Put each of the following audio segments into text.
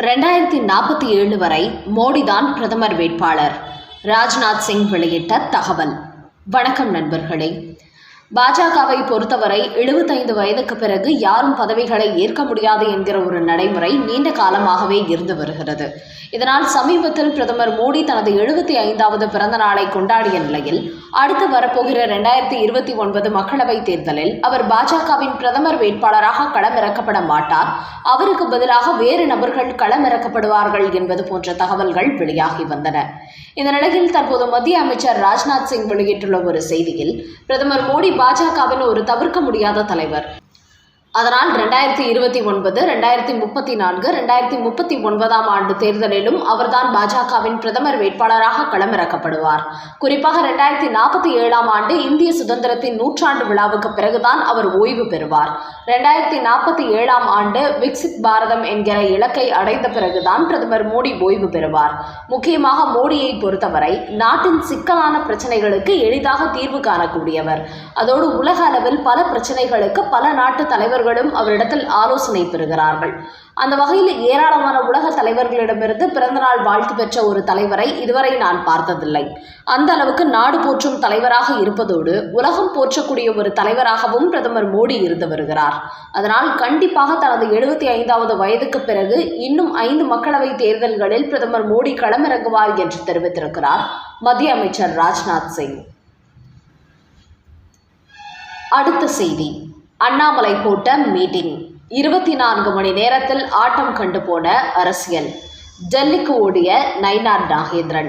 ரெண்டாயிரத்தி நாற்பத்தி ஏழு வரை மோடிதான் பிரதமர் வேட்பாளர். ராஜ்நாத் சிங் வெளியிட்ட தகவல். வணக்கம் நண்பர்களே. பாஜகவை பொறுத்தவரை எழுபத்தைந்து வயதுக்கு பிறகு யாரும் பதவிகளை ஏற்க முடியாது என்கிற ஒரு நடைமுறை நீண்ட காலமாகவே இருந்து வருகிறது. இதனால் சமீபத்தில் பிரதமர் மோடி தனது எழுபத்தி ஐந்தாவது பிறந்த நாளை கொண்டாடிய நிலையில் அடுத்து வரப்போகிற ரெண்டாயிரத்தி இருபத்தி ஒன்பது மக்களவைத் தேர்தலில் அவர் பாஜகவின் பிரதமர் வேட்பாளராக களமிறக்கப்பட மாட்டார். அவருக்கு பதிலாக வேறு நபர்கள் களமிறக்கப்படுவார்கள் என்பது போன்ற தகவல்கள் வெளியாகி வந்தன. இந்த நிலையில் தற்போது மத்திய அமைச்சர் ராஜ்நாத் சிங் வெளியிட்டுள்ள ஒரு செய்தியில் பிரதமர் மோடி பாஜகவின் ஒரு தவிர்க்க முடியாத தலைவர். அதனால் ரெண்டாயிரத்தி இருபத்தி ஒன்பது ரெண்டாயிரத்தி முப்பத்தி நான்கு ரெண்டாயிரத்தி முப்பத்தி ஒன்பதாம் ஆண்டு தேர்தலிலும் அவர்தான் பாஜகவின் பிரதமர் வேட்பாளராக களமிறக்கப்படுவார். குறிப்பாக ரெண்டாயிரத்தி நாற்பத்தி ஏழாம் ஆண்டு இந்திய சுதந்திரத்தின் நூற்றாண்டு விழாவுக்கு பிறகுதான் அவர் ஓய்வு பெறுவார். ரெண்டாயிரத்தி நாற்பத்தி ஏழாம் ஆண்டு விக்சித் பாரதம் என்கிற இலக்கை அடைந்த பிறகுதான் பிரதமர் மோடி ஓய்வு பெறுவார். முக்கியமாக மோடியை பொறுத்தவரை நாட்டின் சிக்கலான பிரச்சனைகளுக்கு எளிதாக தீர்வு காணக்கூடியவர். அதோடு உலக அளவில் பல பிரச்சனைகளுக்கு பல நாட்டு தலைவர் தலைவர்களும் அவரிடத்தில் ஆலோசனை பெறுகிறார்கள். அந்த வகையில் ஏராளமான உலக தலைவர்களிடமிருந்து பிறந்தநாள் வாழ்த்து பெற்ற ஒரு தலைவரை இதுவரை நான் பார்த்ததில்லை. அந்த அளவுக்கு நாடு போற்றும் தலைவராக இருப்பதோடு உலகம் போற்றக்கூடிய ஒரு தலைவராகவும் பிரதமர் மோடி இருந்து வருகிறார். அதனால் கண்டிப்பாக தனது எழுபத்தி ஐந்தாவது வயதுக்கு பிறகு இன்னும் ஐந்து மக்களவை தேர்தல்களில் பிரதமர் மோடி களமிறங்குவார் என்று தெரிவித்திருக்கிறார் மத்திய அமைச்சர் ராஜ்நாத் சிங். அடுத்த செய்தி. அண்ணாமலை கூட்டம் மீட்டிங். இருபத்தி நான்கு மணி நேரத்தில் ஆட்டம் கண்டு போன அரசியல். டெல்லிக்கு ஓடிய நயினார் நாகேந்திரன்.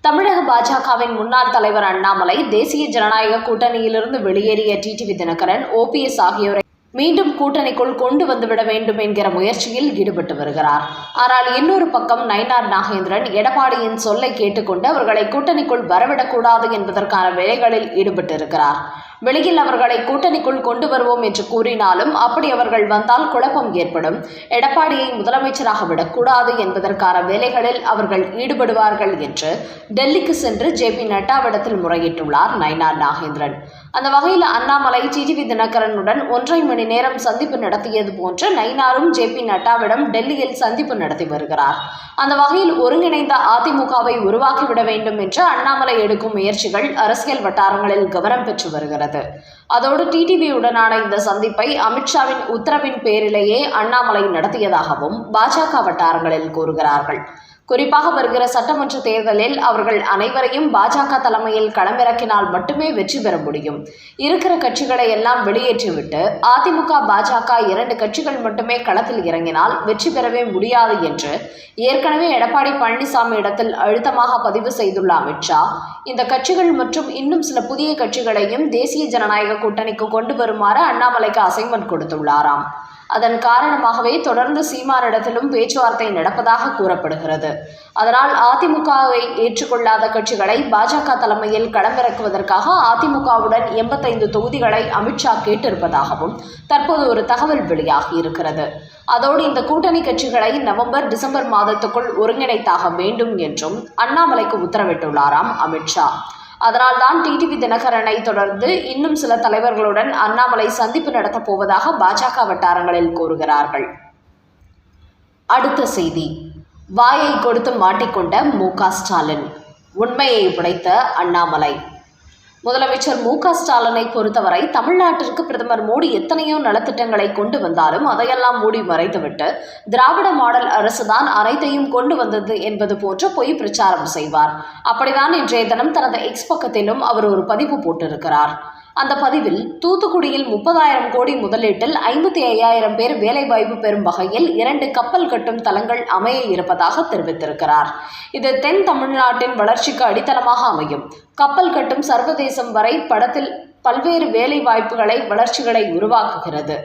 தமிழக பாஜகவின் முன்னாள் தலைவர் அண்ணாமலை தேசிய ஜனநாயக கூட்டணியிலிருந்து வெளியேறிய டிடிவி தினகரன் ஓபிஎஸ் ஆகியோரை மீண்டும் கூட்டணிக்குள் கொண்டு வந்துவிட வேண்டும் என்கிற முயற்சியில் ஈடுபட்டு வருகிறார். ஆனால் இன்னொரு பக்கம் நயினார் நாகேந்திரன் எடப்பாடியின் சொல்லை கேட்டுக்கொண்டு அவர்களை கூட்டணிக்குள் வரவிடக்கூடாது என்பதற்கான வேலைகளில் ஈடுபட்டிருக்கிறார். வெளியில் அவர்களை கூட்டணிக்குள் கொண்டு வருவோம் என்று கூறினாலும் அப்படி அவர்கள் வந்தால் குழப்பம் ஏற்படும். எடப்பாடியை முதலமைச்சராக விடக்கூடாது என்பதற்கான வேலைகளில் அவர்கள் ஈடுபடுவார்கள் என்று டெல்லிக்கு சென்று ஜே பி நட்டாவிடத்தில் முறையிட்டுள்ளார் நயனார் நாகேந்திரன். அந்த வகையில் அண்ணாமலை டிடிவி தினகரனுடன் ஒன்றரை மணி நேரம் சந்திப்பு நடத்தியது போன்று நயினாரும் ஜே பி நட்டாவிடம் டெல்லியில் சந்திப்பு நடத்தி வருகிறார். அந்த வகையில் ஒருங்கிணைந்த அதிமுகவை உருவாக்கிவிட வேண்டும் என்று அண்ணாமலை எடுக்கும் முயற்சிகள் அரசியல் வட்டாரங்களில் கவனம் பெற்று வருகிறது. அதோடு டிடிவியுடனான இந்த சந்திப்பை அமித்ஷாவின் உத்தரவின் பேரிலேயே அண்ணாமலை நடத்தியதாகவும் பாஜக வட்டாரங்களில் கூறுகிறார்கள். குறிப்பாக வருகிற சட்டமன்ற தேர்தலில் அவர்கள் அனைவரையும் பாஜக தலைமையில் களமிறக்கினால் மட்டுமே வெற்றி பெற முடியும். இருக்கிற கட்சிகளை எல்லாம் வெளியேற்றிவிட்டு அதிமுக பாஜக இரண்டு கட்சிகள் மட்டுமே களத்தில் இறங்கினால் வெற்றி பெறவே முடியாது என்று ஏற்கனவே எடப்பாடி பழனிசாமி இடத்தில் அழுத்தமாக பதிவு செய்துள்ள அமித்ஷா இந்த கட்சிகள் மற்றும் இன்னும் சில புதிய கட்சிகளையும் தேசிய ஜனநாயக கூட்டணிக்கு கொண்டு வருமாறு அண்ணாமலைக்கு அசைன்மெண்ட் கொடுத்துள்ளாராம். அதன் காரணமாகவே தொடர்ந்து சீமானிடத்திலும் பேச்சுவார்த்தை நடப்பதாக கூறப்படுகிறது. அதனால் அதிமுகவை ஏற்றுக்கொள்ளாத கட்சிகளை பாஜக தலைமையில் களமிறக்குவதற்காக அதிமுகவுடன் எண்பத்தைந்து தொகுதிகளை அமித்ஷா கேட்டிருப்பதாகவும் தற்போது ஒரு தகவல் வெளியாகி இருக்கிறது. அதோடு இந்த கூட்டணி கட்சிகளை நவம்பர் டிசம்பர் மாதத்துக்குள் ஒருங்கிணைத்தாக வேண்டும் என்றும் அண்ணாமலைக்கு உத்தரவிட்டுள்ளாராம் அமித்ஷா. அதனால் தான் டிடிவி தினகரனை தொடர்ந்து இன்னும் சில தலைவர்களுடன் அண்ணாமலை சந்திப்பு நடத்தப் போவதாக பாஜக வட்டாரங்களில் கூறுகிறார்கள். அடுத்த செய்தி. வாயை கொடுத்து மாட்டிக்கொண்ட மு க ஸ்டாலின். உண்மையை உடைத்த அண்ணாமலை. முதலமைச்சர் மு க ஸ்டாலினை பொறுத்தவரை தமிழ்நாட்டிற்கு பிரதமர் மோடி எத்தனையோ நலத்திட்டங்களை கொண்டு வந்தாலும் அதையெல்லாம் மூடி மறைத்துவிட்டு திராவிட மாடல் அரசுதான் அனைத்தையும் கொண்டு வந்தது என்பது போன்ற பொய் பிரச்சாரம் செய்வார். அப்படிதான் இன்றைய தினம் தனது எக்ஸ் பக்கத்திலும் அவர் ஒரு பதிவு போட்டிருக்கிறார். அந்த பதிவில் தூத்துக்குடியில் முப்பதாயிரம் கோடி முதலீட்டில் ஐம்பத்தி ஐயாயிரம் பேர் வேலைவாய்ப்பு பெறும் வகையில் இரண்டு கப்பல் கட்டும் தளங்கள் அமைய இருப்பதாக தெரிவித்திருக்கிறார். இது தென் தமிழ்நாட்டின் வளர்ச்சிக்கு அடித்தளமாக அமையும். கப்பல் கட்டும் சர்வதேசம் வரை படத்தில் பல்வேறு வேலை வாய்ப்புகளை வளர்ச்சிகளை உருவாக்குகிறது.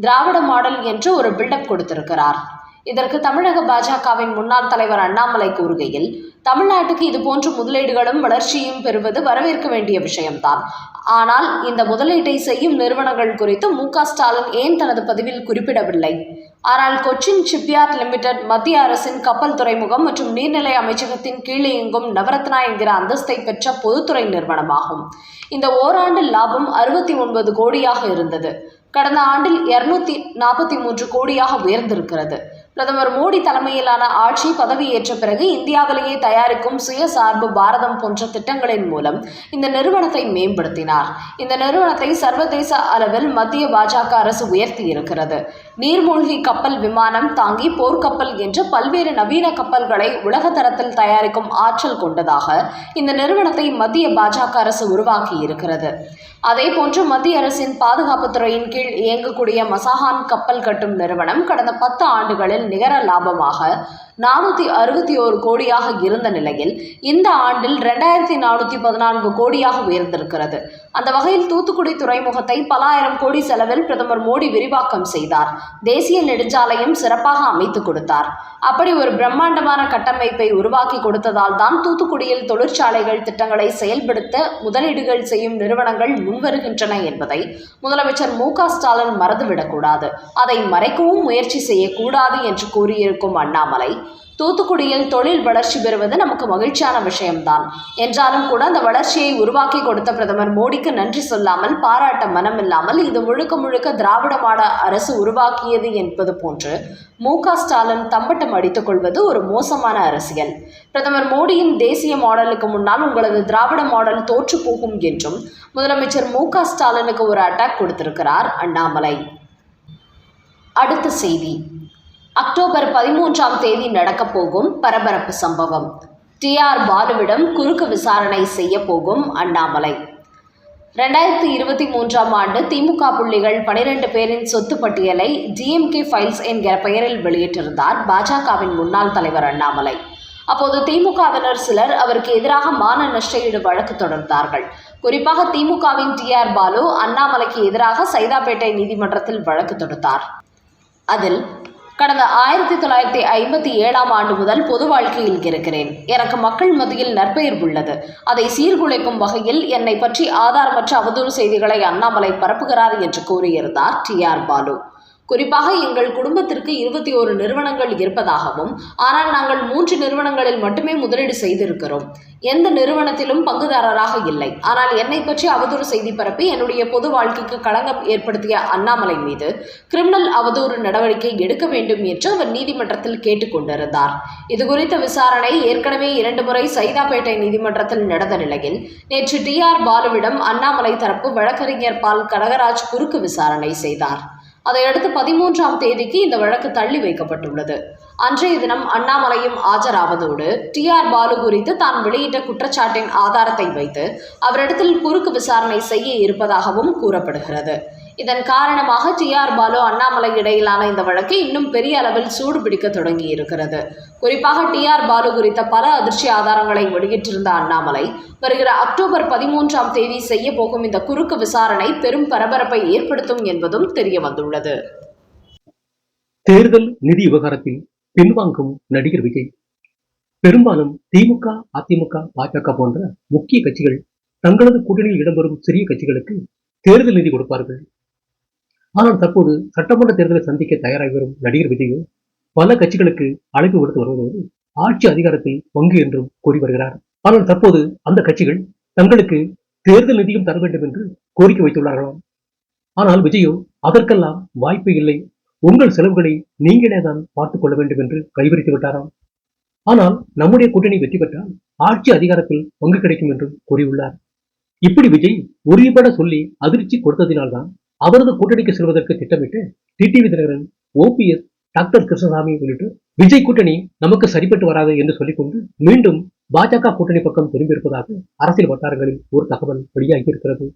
திராவிட மாடல் என்று ஒரு பில்டப் கொடுத்திருக்கிறார். இதற்கு தமிழக பாஜகவின் முன்னாள் தலைவர் அண்ணாமலை கூறுகையில் தமிழ்நாட்டுக்கு இதுபோன்ற முதலீடுகளும் வளர்ச்சியும் பெறுவது வரவேற்க வேண்டிய விஷயம்தான். ஆனால் இந்த முதலீட்டை செய்யும் நிறுவனங்கள் குறித்து மு ஸ்டாலின் ஏன் தனது பதிவில் குறிப்பிடவில்லை? ஆனால் கொச்சின் ஷிப்யார்ட் லிமிடெட் மத்திய அரசின் கப்பல் துறைமுகம் மற்றும் நீர்நிலை அமைச்சகத்தின் கீழே இயங்கும் நவரத்னா என்கிற அந்தஸ்தை பெற்ற பொதுத்துறை நிறுவனமாகும். இந்த ஓராண்டு லாபம் அறுபத்தி ஒன்பது கோடியாக இருந்தது. கடந்த ஆண்டில் இருநூத்தி நாற்பத்தி மூன்று கோடியாக உயர்ந்திருக்கிறது. பிரதமர் மோடி தலைமையிலான ஆட்சி பதவியேற்ற பிறகு இந்தியாவிலேயே தயாரிக்கும் சுயசார்பு பாரதம் போன்ற திட்டங்களின் மூலம் இந்த நிறுவனத்தை மேம்படுத்தினார். இந்த நிறுவனத்தை சர்வதேச அளவில் மத்திய பாஜக அரசு உயர்த்தி இருக்கிறது நீர்மூழ்கி கப்பல் விமானம் தாங்கி போர்க்கப்பல் என்று பல்வேறு நவீன கப்பல்களை உலக தரத்தில் தயாரிக்கும் ஆற்றல் கொண்டதாக இந்த நிறுவனத்தை மத்திய பாஜக அரசு உருவாக்கி இருக்கிறது அதேபோன்று மத்திய அரசின் பாதுகாப்புத்துறையின் கீழ் இயங்கக்கூடிய மசாஹான் கப்பல் கட்டும் நிறுவனம் கடந்த பத்து ஆண்டுகளில் நிகர லாபமாக நானூற்றி அறுபத்தி ஓரு கோடியாக இருந்த நிலையில் இந்த ஆண்டில் ரெண்டாயிரத்தி நானூற்றி பதினான்கு கோடியாக உயர்ந்திருக்கிறது. அந்த வகையில் தூத்துக்குடி துறைமுகத்தை பல ஆயிரம் கோடி செலவில் பிரதமர் மோடி விரிவாக்கம் செய்தார். தேசிய நெடுஞ்சாலையும் சிறப்பாக அமைத்து கொடுத்தார். அப்படி ஒரு பிரம்மாண்டமான கட்டமைப்பை உருவாக்கி கொடுத்ததால் தான் தூத்துக்குடியில் தொழிற்சாலைகள் திட்டங்களை செயல்படுத்த முதலீடுகள் செய்யும் நிறுவனங்கள் முன்வருகின்றன என்பதை முதலமைச்சர் மு க ஸ்டாலின் மறந்துவிடக்கூடாது. அதை மறைக்கவும் முயற்சி செய்யக்கூடாது என்று கூறியிருக்கும் அண்ணாமலை தூத்துக்குடியில் தொழில் வளர்ச்சி பெறுவது நமக்கு மகிழ்ச்சியான விஷயம்தான். என்றாலும் கூட அந்த வளர்ச்சியை உருவாக்கி கொடுத்த பிரதமர் மோடிக்கு நன்றி சொல்லாமல் பாராட்ட மனமில்லாமல் இது முழுக்க முழுக்க திராவிட மாட அரசு உருவாக்கியது என்பது போன்று மு க ஸ்டாலின் தம்பட்டம் அடித்துக் கொள்வது ஒரு மோசமான அரசியல். பிரதமர் மோடியின் தேசிய மாடலுக்கு முன்னால் உங்களது திராவிட மாடல் தோற்று போகும் என்றும் முதலமைச்சர் மு க ஸ்டாலினுக்கு ஒரு அட்டாக் கொடுத்திருக்கிறார் அண்ணாமலை. அடுத்த செய்தி. அக்டோபர் பதிமூன்றாம் தேதி நடக்கப் போகும் பரபரப்பு சம்பவம். டிஆர் பாலுவிடம் குறுக்கு விசாரணை செய்ய போகும் அண்ணாமலை. ரெண்டாயிரத்தி இருபத்தி மூன்றாம் ஆண்டு திமுக புள்ளிகள் பனிரெண்டு பேரின் சொத்து பட்டியலை டிஎம்கே ஃபைல்ஸ் என்கிற பெயரில் வெளியிட்டிருந்தார் பாஜகவின் முன்னாள் தலைவர் அண்ணாமலை. அப்போது திமுகவினர் சிலர் அவருக்கு எதிராக மான நஷ்டஈடு வழக்கு தொடர்ந்தார்கள். குறிப்பாக திமுகவின் டி. ஆர். பாலு அண்ணாமலைக்கு எதிராக சைதாப்பேட்டை நீதிமன்றத்தில் வழக்கு தொடுத்தார். அதில் கடந்த ஆயிரத்தி தொள்ளாயிரத்தி ஐம்பத்தி ஏழாம் ஆண்டு முதல் பொது வாழ்க்கையில் இருக்கிறேன். எனக்கு மக்கள் மத்தியில் நற்பெயர் உள்ளது. அதை சீர்குலைக்கும் வகையில் என்னை பற்றி ஆதாரமற்ற அவதூறு செய்திகளை அண்ணாமலை பரப்புகிறார் என்று கூறியிருந்தார் டி ஆர் பாலு. குறிப்பாக எங்கள் குடும்பத்திற்கு இருபத்தி ஓரு நிறுவனங்கள் இருப்பதாகவும் ஆனால் நாங்கள் மூன்று நிறுவனங்களில் மட்டுமே முதலீடு செய்திருக்கிறோம். எந்த நிறுவனத்திலும் பங்குதாரராக இல்லை. ஆனால் என்னை பற்றி அவதூறு செய்தி பரப்பி என்னுடைய பொது வாழ்க்கைக்கு களங்கம் ஏற்படுத்திய அண்ணாமலை மீது கிரிமினல் அவதூறு நடவடிக்கை எடுக்க வேண்டும் என்று அவர் நீதிமன்றத்தில் கேட்டுக்கொண்டிருந்தார் இது குறித்த விசாரணை ஏற்கனவே இரண்டு முறை சைதாப்பேட்டை நீதிமன்றத்தில் நடந்த நிலையில் நேற்று டி ஆர் பாலுவிடம் அண்ணாமலை தரப்பு வழக்கறிஞர் பால் கனகராஜ் குறுக்கு விசாரணை செய்தார். அதையடுத்து பதிமூன்றாம் தேதிக்கு இந்த வழக்கு தள்ளி வைக்கப்பட்டுள்ளது. அன்றைய தினம் அண்ணாமலையும் ஆஜராவதோடு டி ஆர் பாலு குறித்து தான் வெளியிட்ட குற்றச்சாட்டின் ஆதாரத்தை வைத்து அவரிடத்தில் குறுக்கு விசாரணை செய்ய இருப்பதாகவும் கூறப்படுகிறது. இதன் காரணமாக டி ஆர் பாலு அண்ணாமலை இடையிலான இந்த வழக்கு இன்னும் பெரிய அளவில் சூடு பிடிக்க தொடங்கி இருக்கிறது குறிப்பாக டி ஆர் பாலு குறித்த பல அதிர்ச்சி ஆதாரங்களை வெளியிட்டிருந்த அண்ணாமலை வருகிற அக்டோபர் பதிமூன்றாம் தேதி செய்ய போகும் இந்த குறுக்கு விசாரணை பெரும் பரபரப்பை ஏற்படுத்தும் என்பதும் தெரிய வந்துள்ளது தேர்தல் நிதி விவகாரத்தில் பின்வாங்கும் நடிகர் விஜய் பெரும்பாலும் திமுக அதிமுக பாஜக போன்ற முக்கிய கட்சிகள் தங்களது கூட்டணியில் இடம்பெறும் சிறிய கட்சிகளுக்கு தேர்தல் நிதி கொடுப்பார்கள் ஆனால் தற்போது சட்டமன்ற தேர்தலை சந்திக்க தயாராகி வரும் நடிகர் விஜய் பல கட்சிகளுக்கு அழைப்பு விடுத்து வருவதோடு ஆட்சி அதிகாரத்தில் பங்கு என்றும் கூறி வருகிறார். ஆனால் தற்போது அந்த கட்சிகள் தங்களுக்கு தேர்தல் நிதியும் தர வேண்டும் என்று கோரிக்கை வைத்துள்ளார்களாம். ஆனால் விஜயோ அதற்கெல்லாம் வாய்ப்பு இல்லை. உங்கள் செலவுகளை நீங்களே தான் பார்த்துக் கொள்ள வேண்டும் என்று கைவிரித்து விட்டாராம். ஆனால் நம்முடைய கூட்டணி வெற்றி பெற்றால் ஆட்சி அதிகாரத்தில் பங்கு கிடைக்கும் என்றும் கூறியுள்ளார். இப்படி விஜய் உறுதிபட சொல்லி அதிர்ச்சி கொடுத்ததினால்தான் அவரது கூட்டணிக்கு செல்வதற்கு திட்டமிட்டு TTV Dhinakaran OPS doctor Krishnasamy உள்ளிட்டு விஜய் கூட்டணி நமக்கு சரிப்பட்டு வராது என்று சொல்லிக்கொண்டு மீண்டும் பாஜக கூட்டணி பக்கம் திரும்பியிருப்பதாக அரசியல் வட்டாரங்களில் ஒரு தகவல் வெளியாகி இருக்கிறது.